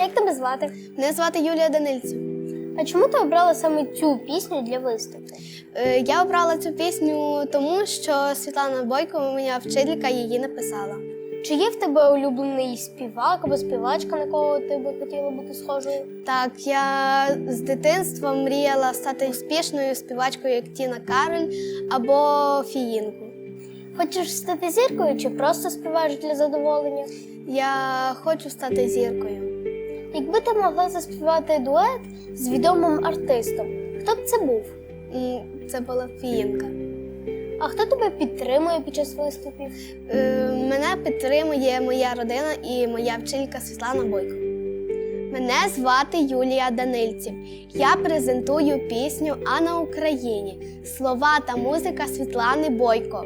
Як тебе звати? Мене звати Юлія Данильців. А чому ти обрала саме цю пісню для виступу? Е, Я обрала цю пісню тому, що Світлана Бойко, моя вчителька, її написала. Чи є в тебе улюблений співак або співачка, на кого ти би хотіла бути схожою? Так, я з дитинства мріяла стати успішною співачкою, як Тіна Кароль або Фіїнку. Хочеш стати зіркою чи просто співаєш для задоволення? Я хочу стати зіркою. Якби ти могла заспівати дует з відомим артистом, хто б це був? М, Це була Фіїнка. А хто тебе підтримує під час виступів? Е, Мене підтримує моя родина і моя вчителька Світлана Бойко. Мене звати Юлія Данильців. Я презентую пісню А на Україні. Слова та музика Світлани Бойко.